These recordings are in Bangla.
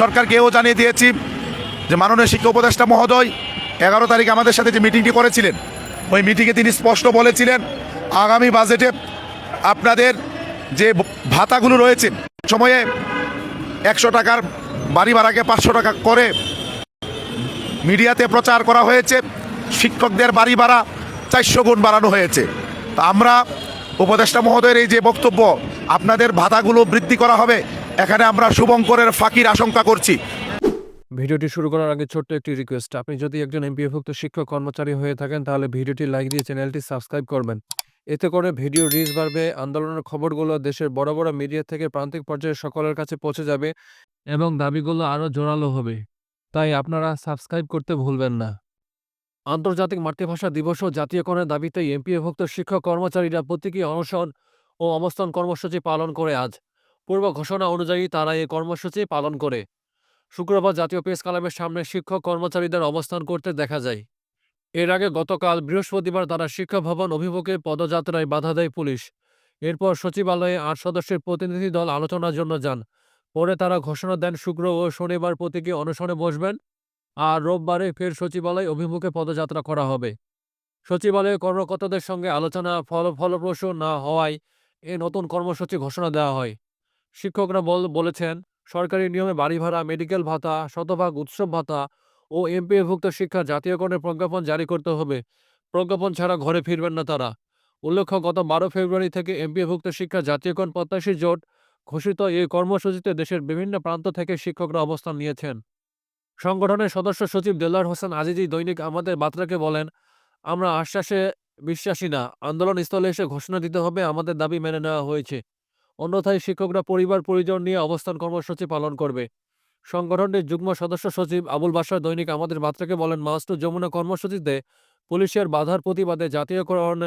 সরকারকে এও জানিয়ে দিয়েছি যে মাননীয় শিক্ষা উপদেষ্টা মহোদয়, এগারো তারিখ আমাদের সাথে যে মিটিংটি করেছিলেন, ওই মিটিংয়ে তিনি স্পষ্ট বলেছিলেন, আগামী বাজেটে আপনাদের যে ভাতাগুলো রয়েছে, সময়ে একশো টাকার বাড়ি ভাড়াকে পাঁচশো টাকা করে মিডিয়াতে প্রচার করা হয়েছে, শিক্ষকদের বাড়ি ভাড়া চারশো গুণ বাড়ানো হয়েছে। তা আমরা উপদেষ্টা মহোদয়ের এই যে বক্তব্য, আপনাদের ভাতাগুলো বৃদ্ধি করা হবে এখানে আমরা শুভঙ্করের ফাঁকির আশঙ্কা করছি। ভিডিওটি শুরু করার আগে ছোট্ট একটি রিকোয়েস্ট আপনি যদি একজন এমপিএভুক্ত শিক্ষক, কর্মচারী হয়ে থাকেন, তাহলে ভিডিওটি লাইক দিয়ে চ্যানেলটি সাবস্ক্রাইব করবেন। এতে করে ভিডিও রিচ বাড়বে, আন্দোলনের খবরগুলো দেশের বড় বড় মিডিয়া থেকে প্রান্তিক পর্যায়ে সকলের কাছে পৌঁছে যাবে এবং দাবিগুলো আরও জোরালো হবে। তাই আপনারা সাবস্ক্রাইব করতে ভুলবেন না। আন্তর্জাতিক মাতৃভাষা দিবস ও জাতীয়করণের দাবিতে এমপিএভুক্ত শিক্ষক কর্মচারীরা প্রতীকী অনশন ও অবস্থান কর্মসূচি পালন করে আজ। পূর্ব ঘোষণা অনুযায়ী তারা এই কর্মসূচি পালন করে। শুক্রবার জাতীয় প্রেস ক্লাবের সামনে শিক্ষক কর্মচারীদের অবস্থান করতে দেখা যায়। এর আগে গতকাল বৃহস্পতিবার তারা শিক্ষা ভবন অভিমুখে পদযাত্রায় বাধা দেয় পুলিশ। এরপর সচিবালয়ে আট সদস্যের প্রতিনিধি দল আলোচনার জন্য যান। পরে তারা ঘোষণা দেন, শুক্র ও শনিবার প্রতীকী অনশনে বসবেন আর রোববারে ফের সচিবালয় অভিমুখে পদযাত্রা করা হবে। সচিবালয়ে কর্মকর্তাদের সঙ্গে আলোচনা ফল ফলপ্রসূ না হওয়ায় এ নতুন কর্মসূচি ঘোষণা দেওয়া হয়। শিক্ষকরা বল, বলেছেন, সরকারি নিয়মে বাড়ি ভাড়া, মেডিকেল ভাতা, শতভাগ উৎসব ভাতা ও এমপিএভুক্ত শিক্ষা জাতীয়করণের প্রজ্ঞাপন জারি করতে হবে। প্রজ্ঞাপন ছাড়া ঘরে ফিরবেন না তারা। উল্লেখ্য, গত বারো ফেব্রুয়ারি থেকে এমপিএভুক্ত শিক্ষা জাতীয়করণ প্রত্যাশী জোট ঘোষিত এই কর্মসূচিতে দেশের বিভিন্ন প্রান্ত থেকে শিক্ষকরা অবস্থান নিয়েছেন। সংগঠনের সদস্য সচিব দেলার হোসেন আজিজি দৈনিক আমাদের বার্তাকে বলেন, আমরা আশ্বাসে বিশ্বাসী না। আন্দোলন স্থলে এসে ঘোষণা দিতে হবে। আমাদের দাবি মেনে নেওয়া হয়েছে। অন্যথায় শিক্ষকরা পরিবার পরিজন নিয়ে অবস্থান কর্মসূচি পালন করবে। সংগঠনটির যুগ্ম সদস্য সচিব আবুল বাসার দৈনিক আমাদের বার্তাকে বলেন মাস্টু যমুনা কর্মসূচিতে পুলিশের বাধার প্রতিবাদে জাতীয়করণ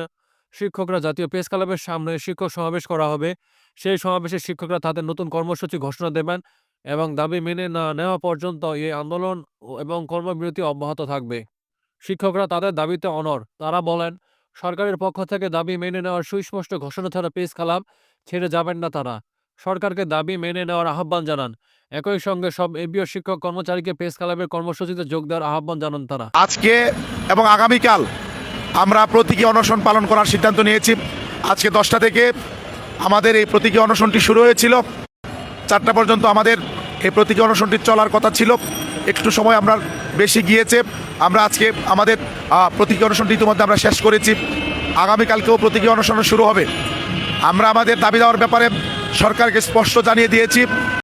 শিক্ষকরা জাতীয় প্রেস ক্লাবের সামনে শিক্ষক সমাবেশ করা হবে। সেই সমাবেশে শিক্ষকরা তাদের নতুন কর্মসূচি ঘোষণা দেবেন এবং দাবি মেনে না নেওয়া পর্যন্ত এই আন্দোলন এবং কর্মবিরতি অব্যাহত থাকবে। শিক্ষকরা তাদের দাবিতে অনর তারা বলেন, সরকারের পক্ষ থেকে দাবি মেনে নেওয়ার সুস্পষ্ট ঘোষণা ছাড়া প্রেস ক্লাব ছেড়ে যাবেন না তারা। সরকারকে দাবি মেনে নেওয়ার আহ্বান জানান। একই সঙ্গে সব এবিও শিক্ষক কর্মচারীকে প্রেস ক্লাবের কর্মসূচিতে যোগ দেওয়ার আহ্বান জানান তারা। আজকে এবং আগামীকাল আমরা প্রতীকী অনশন পালন করার সিদ্ধান্ত নিয়েছি। আজকে দশটা থেকে আমাদের এই প্রতীকী অনশনটি শুরু হয়েছিল। চারটা পর্যন্ত আমাদের এই প্রতীকী অনশনটি চলার কথা ছিল। একটু সময় আমরা বেশি গিয়েছে। আমরা আজকে আমাদের প্রতীকী অনশনটি ইতিমধ্যে আমরা শেষ করেছি। আগামীকালকেও প্রতীকী অনশন শুরু হবে। আমরা আমাদের দাবি দেওয়ার ব্যাপারে সরকারকে স্পষ্ট জানিয়ে দিয়েছি।